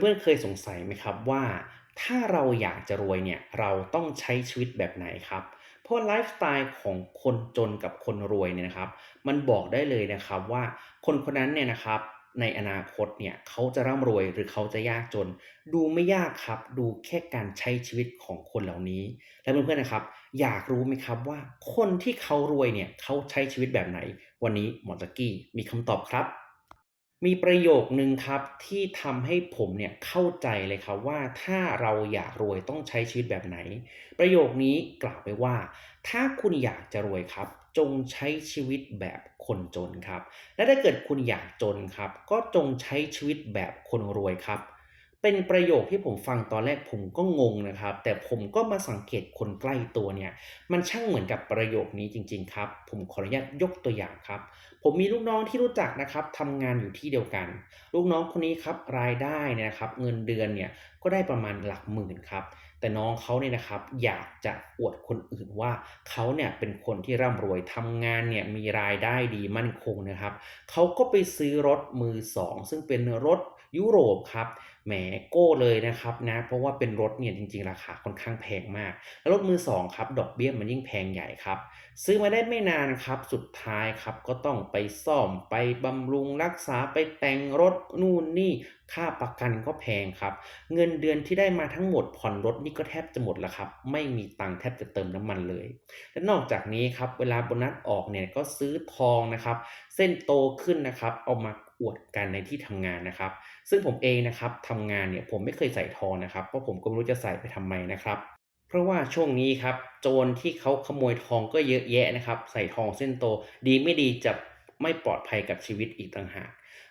เพื่อนๆเคยสงสัยไหมครับว่าถ้าเราอยากจะรวยเนี่ยเราต้องใช้ชีวิตแบบไหนครับ เพราะไลฟ์สไตล์ของคนจนกับคนรวยเนี่ยนะครับ มันบอกได้เลยนะครับว่าคนคนนั้นเนี่ยนะครับในอนาคตเนี่ยเขาจะร่ำรวยหรือเขาจะยากจน ดูไม่ยากครับ ดูแค่การใช้ชีวิตของคนเหล่านี้ และเพื่อนๆนะครับ อยากรู้ไหมครับว่าคนที่เขารวยเนี่ยเขาใช้ชีวิตแบบไหน วันนี้หมอจักกี้มีคำตอบครับ มีประโยคนึงครับที่ทำให้ผมเนี่ยเข้าใจเลยครับว่าถ้าเราอยากรวยต้องใช้ชีวิตแบบไหน ประโยคนี้กล่าวไว้ว่า ถ้าคุณอยากจะรวยครับ จงใช้ชีวิตแบบคนจนครับ และถ้าเกิดคุณอยากจนครับ ก็จงใช้ชีวิตแบบคนรวยครับ เป็นประโยคที่ผมฟังตอนแรกผมก็งงนะครับ แต่ผมก็มาสังเกตคนใกล้ตัวเนี่ย มันช่างเหมือนกับประโยคนี้จริง ๆ ครับ ผมขออนุญาตยกตัวอย่างครับ ผมมีลูกน้องที่รู้จักนะครับทำงานอยู่ที่เดียวกัน ลูกน้องคนนี้ครับรายได้นะครับ เงินเดือนเนี่ยก็ได้ประมาณหลักหมื่นครับ แต่น้องเขาเนี่ยนะครับอยากจะอวดคนอื่นว่าเขาเนี่ยเป็นคนที่ร่ำรวยทำงานเนี่ยมีรายได้ดีมั่นคงนะครับเขาก็ไปซื้อรถมือสองซึ่งเป็นรถ ยุโรปครับแหมโก้เลยนะครับนะเพราะว่าเป็นรถเนี่ยจริงๆ ราคาค่อนข้างแพงมาก แล้วรถมือสองครับดอกเบี้ยมันยิ่งแพงใหญ่ครับ ซื้อมาได้ไม่นานครับสุดท้ายครับก็ต้องไปซ่อมไปบำรุงรักษาไปแต่งรถนู่นนี่ค่าประกันก็แพงครับ เงินเดือนที่ได้มาทั้งหมดผ่อนรถนี่ก็แทบจะหมดแล้วครับ ไม่มีตังค์แทบจะเติมน้ำมันเลย และนอกจากนี้ครับเวลาโบนัสออกเนี่ยก็ซื้อทองนะครับ เส้นโตขึ้นนะครับเอามา อวดกันในที่ทำงานนะครับ ซึ่งผมเองนะครับทำงานเนี่ยผมไม่เคยใส่ทองนะครับเพราะผมก็ไม่รู้จะใส่ไปทำไมนะครับ เพราะว่าช่วงนี้ครับโจรที่เขาขโมยทองก็เยอะแยะนะครับ ใส่ทองเส้นโตดีไม่ดีจะไม่ปลอดภัยกับชีวิตอีกต่างหาก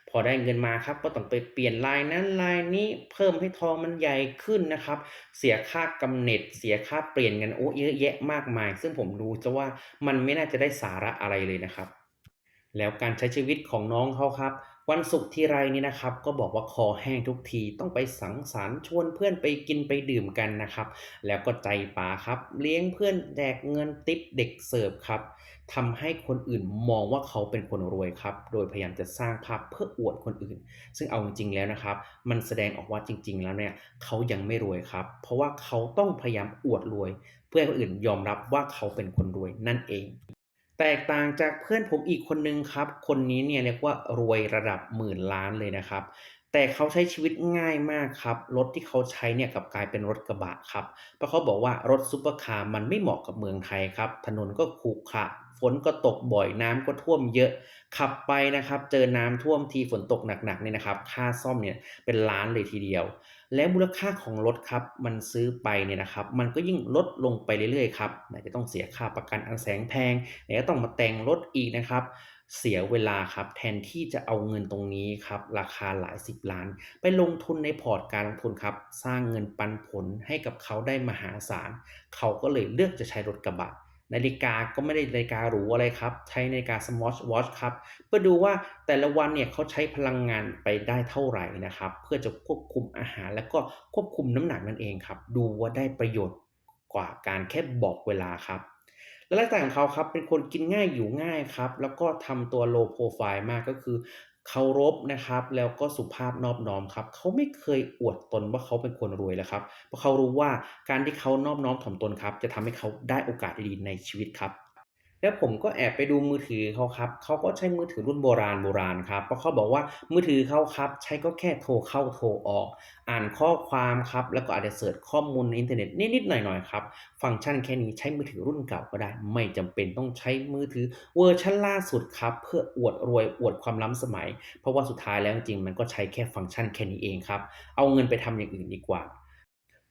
พอได้เงินมาครับก็ต้องไปเปลี่ยนลายนั้นลายนี้เพิ่มให้ทองมันใหญ่ขึ้นนะครับ เสียค่ากำเนิดเสียค่าเปลี่ยนเงินโอ้เยอะแยะมากมาย ซึ่งผมดูจะว่ามันไม่น่าจะได้สาระอะไรเลยนะครับ แล้วการใช้ชีวิตของน้องเขาครับ วันศุกร์ทีไรนี่นะครับ ก็บอกว่าคอแห้งทุกทีต้องไปสังสรรค์ชวนเพื่อนไปกินไปดื่มกันนะครับ แล้วก็ใจป๋าครับ เลี้ยงเพื่อนแจกเงินติปเด็กเสิร์ฟครับทำให้คนอื่นมองว่าเขาเป็นคนรวยครับ โดยพยายามจะสร้างภาพเพื่ออวดคนอื่น ซึ่งเอาจริงๆแล้วนะครับ มันแสดงออกว่าจริง ๆ แล้วเนี่ยเขายังไม่รวยครับ เพราะว่าเขาต้องพยายามอวดรวย เพื่อให้คนอื่นยอมรับว่าเขาเป็นคนรวยนั่นเอง แตกต่างจากเพื่อนผมอีกคนนึงครับ คนนี้เนี่ยเรียกว่ารวยระดับหมื่นล้านเลยนะครับ แต่เขาใช้ชีวิตง่ายมากครับ รถที่เขาใช้เนี่ยกลับกลายเป็นรถกระบะครับเพราะเขาบอกว่ารถซุปเปอร์คาร์มันไม่เหมาะกับเมืองไทยครับ ถนนก็ขรุขระฝนก็ตกบ่อยน้ำก็ท่วมเยอะ ขับไปนะครับ เจอน้ำท่วมทีฝนตกหนักๆเนี่ยนะครับ ค่าซ่อมเนี่ยเป็นล้านเลยทีเดียว และมูลค่าของรถครับมันซื้อไปเนี่ยนะครับมันก็ยิ่งลดลงไปเรื่อยๆครับไหนจะต้องเสียค่าประกันอันแสนแพงไหนจะต้องมาแต่งรถอีกนะครับเสียเวลาครับแทนที่จะเอาเงินตรงนี้ครับราคาหลายสิบล้าน ไปลงทุนในพอร์ตการลงทุนครับสร้างเงินปันผลให้กับเขาได้มหาศาล เขาก็เลยเลือกจะใช้รถกระบะ นาฬิกาก็ไม่ได้นาฬิกาหรูอะไรครับ ใช้นาฬิกาสมาร์ทวอชครับ เพื่อดูว่าแต่ละวันเนี่ยเขาใช้พลังงานไปได้เท่าไหร่นะครับ เพื่อจะควบคุมอาหารและก็ควบคุมน้ำหนักนั่นเองครับ ดูว่าได้ประโยชน์กว่าการแค่บอกเวลาครับ และลักษณะของเขาครับเป็นคนกินง่ายอยู่ง่ายครับ แล้วก็ทำตัว low profile มากก็คือ เคารพนะครับ แล้วก็สุภาพนอบน้อมครับเขาไม่เคยอวดตนว่าเขาเป็นคนรวยเลยครับเพราะเขารู้ว่าการที่เขานอบน้อมถ่อมตนครับ จะทำให้เขาได้โอกาสดีในชีวิตครับ แล้วผมก็แอบไปดูมือถือเขาครับ เขาก็ใช้มือถือรุ่นโบราณโบราณครับ เพราะเขาบอกว่ามือถือเขาครับ ใช้ก็แค่โทรเข้าโทรออก อ่านข้อความครับ แล้วก็อาจจะเสิร์ชข้อมูลในอินเทอร์เน็ตนิดๆหน่อยๆครับ ฟังก์ชันแค่นี้ใช้มือถือรุ่นเก่าก็ได้ ไม่จำเป็นต้องใช้มือถือเวอร์ชันล่าสุดครับ เพื่ออวดรวยอวดความล้ำสมัย เพราะว่าสุดท้ายแล้วจริงๆมันก็ใช้แค่ฟังก์ชันแค่นี้เองครับ เอาเงินไปทำอย่างอื่นดีกว่า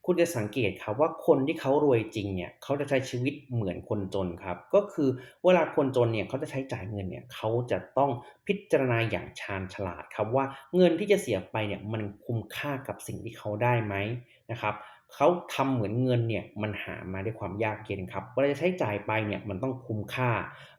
คุณจะสังเกตครับว่าคนที่เขารวยจริงเนี่ยเขาจะใช้ชีวิตเหมือนคนจนครับ ก็คือเวลาคนจนเนี่ยเขาจะใช้จ่ายเงินเนี่ยเขาจะต้องพิจารณาอย่างชาญฉลาดครับว่าเงินที่จะเสียไปเนี่ยมันคุ้มค่ากับสิ่งที่เขาได้ไหมนะครับ เขาทำเหมือนเงินเนี่ยมันหามาด้วยความยากเย็นครับเวลาจะใช้จ่ายไปเนี่ยมันต้องคุ้มค่า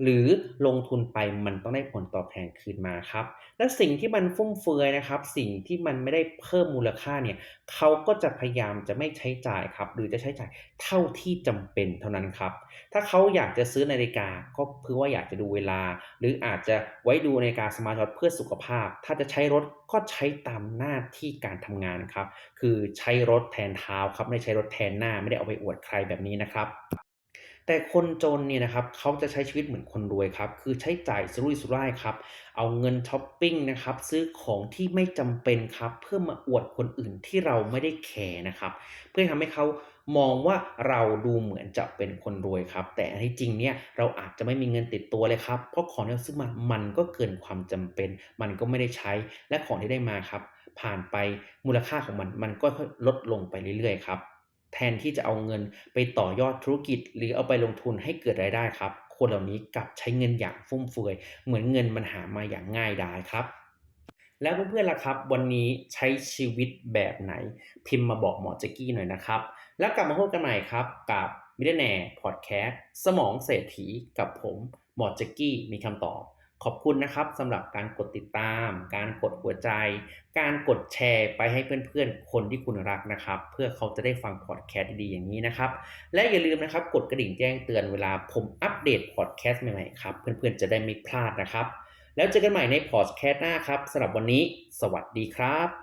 หรือลงทุนไปมันต้องได้ผลตอบแทนคืนมาครับและสิ่งที่มันฟุ่มเฟือยนะครับ สิ่งที่มันไม่ได้เพิ่มมูลค่าเนี่ยเขาก็จะพยายามจะไม่ใช้จ่ายครับ หรือจะใช้จ่ายเท่าที่จำเป็นเท่านั้นครับ ถ้าเขาอยากจะซื้อนาฬิกาก็เพื่อว่าอยากจะดูเวลา หรืออาจจะไว้ดูนาฬิกาสมาร์ทวอทเพื่อสุขภาพ ถ้าจะใช้รถก็ใช้ตามหน้าที่การทำงานครับ คือใช้รถแทนเท้าครับไม่ได้ใช้รถแทนหน้าไม่ได้เอาไปอวดใครแบบนี้นะครับ แต่คนจนเนี่ยนะครับเขาจะใช้ชีวิตเหมือนคนรวยครับ คือใช้จ่ายสุรุ่ยสุร่ายครับ เอาเงินช้อปปิ้งนะครับซื้อของที่ไม่จำเป็นครับ เพื่อมาอวดคนอื่นที่เราไม่ได้แคร์นะครับ เพื่อทำให้เขามองว่าเราดูเหมือนจะเป็นคนรวยครับ แต่อันที่จริงเนี่ยเราอาจจะไม่มีเงินติดตัวเลยครับ เพราะของที่เราซื้อมามันก็เกินความจำเป็น มันก็ไม่ได้ใช้และของที่ได้มาครับ ผ่านไปมูลค่าของมัน มันก็ค่อยลดลงไปเรื่อยๆครับ แทนที่จะเอาเงินไปต่อยอดธุรกิจ หรือเอาไปลงทุนให้เกิดรายได้ครับ คนเหล่านี้กลับใช้เงินอย่างฟุ่มเฟือย เหมือนเงินมันหามาอย่างง่ายดายครับ แล้วเพื่อนๆล่ะครับ วันนี้ใช้ชีวิตแบบไหน พิมพ์มาบอกหมอแจ็กกี้หน่อยนะครับ แล้วกลับมาพบกันใหม่ครับกับมิเดแนพอดแคสต์สมองเศรษฐีกับผมหมอแจ็กกี้มีคำตอบ ขอบคุณนะครับสำหรับการกดติดตาม การกดหัวใจ การกดแชร์ไปให้เพื่อนๆ คนที่คุณรักนะครับ เพื่อเขาจะได้ฟังพอดแคสต์ดีๆอย่างนี้นะครับ และอย่าลืมนะครับกดกระดิ่งแจ้งเตือนเวลาผมอัปเดตพอดแคสต์ใหม่ๆครับเพื่อนๆจะได้ไม่พลาดนะครับ แล้วเจอกันใหม่ในพอดแคสต์หน้าครับสำหรับวันนี้ สวัสดีครับ